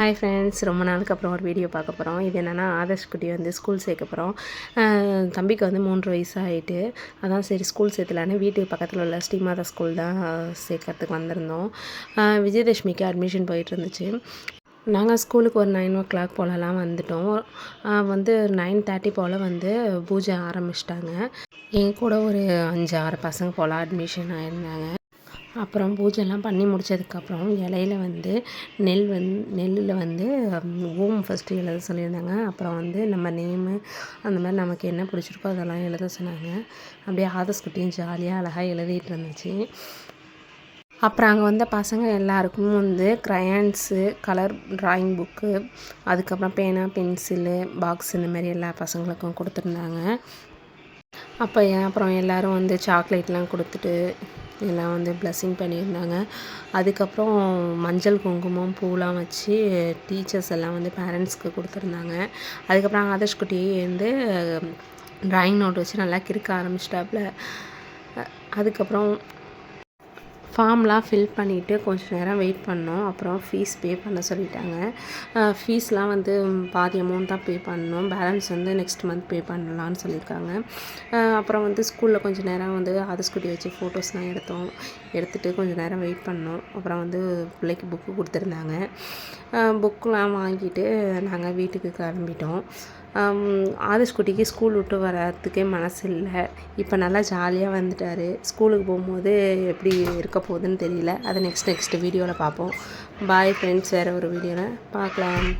Hi friends ரொம்ப நாளுக்கு அப்புறம் ஒரு வீடியோ பார்க்க போகிறோம் இது என்னென்னா ஆதர்ஷ் குட்டி வந்து ஸ்கூல் சேர்க்க போகிறோம் தம்பிக்கு வந்து மூன்று வயசு ஆகிட்டு அதான் சரி ஸ்கூல் சேர்த்துலான்னு வீட்டுக்கு பக்கத்தில் உள்ள ஸ்ரீமாதா ஸ்கூல் தான் சேர்க்கறதுக்கு வந்திருந்தோம். விஜயதஷ்மிக்கு அட்மிஷன் போயிட்டு இருந்துச்சு. நாங்கள் ஸ்கூலுக்கு ஒரு நைன் ஓ கிளாக் போலலாம் வந்துட்டோம். வந்து நைன் தேர்ட்டி போல் வந்து பூஜை ஆரம்பிச்சிட்டாங்க. என் கூட ஒரு அஞ்சு ஆறு பசங்க போல் அட்மிஷன் ஆயிருந்தாங்க. அப்புறம் பூஜைலாம் பண்ணி முடிச்சதுக்கப்புறம் இலையில வந்து நெல் வந் நெல்லில் வந்து ஓம் ஃபஸ்ட்டு எழுத சொல்லியிருந்தாங்க. அப்புறம் வந்து நம்ம நேமு அந்த மாதிரி நமக்கு என்ன பிடிச்சிருக்கோ அதெல்லாம் எழுத சொன்னாங்க. அப்படியே ஆதர்ஸ் குட்டியும் ஜாலியாக அழகாக எழுதிட்டு இருந்துச்சு. அப்புறம் அங்கே வந்த பசங்க எல்லாருக்கும் வந்து க்ரையான்ஸு கலர் ட்ராயிங் புக்கு அதுக்கப்புறம் பேனா பென்சிலு பாக்ஸ் இந்த மாதிரி எல்லா பசங்களுக்கும் கொடுத்துருந்தாங்க. அப்போ அப்புறம் எல்லோரும் வந்து சாக்லேட்லாம் கொடுத்துட்டு எல்லாம் வந்து blessing பண்ணியிருந்தாங்க. அதுக்கப்புறம் மஞ்சள் குங்குமம் பூலாம் வச்சு டீச்சர்ஸ் எல்லாம் வந்து பேரண்ட்ஸ்க்கு கொடுத்துருந்தாங்க. அதுக்கப்புறம் ஆதர்ஷ் குட்டி வந்து ட்ராயிங் நோட் வச்சு நல்லா கிறுக்க ஆரம்பிச்சிட்டாப்புல அதுக்கப்புறம் ஃபார்ம்லாம் ஃபில் பண்ணிவிட்டு கொஞ்சம் நேரம் வெயிட் பண்ணோம். அப்புறம் ஃபீஸ் பே பண்ண சொல்லிட்டாங்க. ஃபீஸ்லாம் வந்து பாதி அமௌண்ட் தான் பே பண்ணோம். பேலன்ஸ் வந்து நெக்ஸ்ட் மந்த் பே பண்ணலான்னு சொல்லியிருக்காங்க. அப்புறம் வந்து ஸ்கூலில் கொஞ்சம் நேரம் வந்து ஆதர்ஸ்குட்டி வச்சு ஃபோட்டோஸ்லாம் எடுத்தோம். எடுத்துகிட்டு கொஞ்சம் நேரம் வெயிட் பண்ணோம். அப்புறம் வந்து பிள்ளைக்கு புக்கு கொடுத்துருந்தாங்க. புக்கெலாம் வாங்கிட்டு நாங்கள் வீட்டுக்கு கிளம்பிட்டோம். ஆதிஷ்குட்டிக்கு குட்டிக்கு ஸ்கூல் விட்டு வர்றதுக்கே மனசு இல்லை. இப்போ நல்லா ஜாலியாக வந்துட்டார். ஸ்கூலுக்கு போகும்போது எப்படி இருக்க போகுதுன்னு தெரியல. அதை நெக்ஸ்ட் நெக்ஸ்ட் வீடியோவில் பார்ப்போம். பாய் ஃப்ரெண்ட்ஸ் வேறு ஒரு வீடியோவில் பார்க்கலாம்.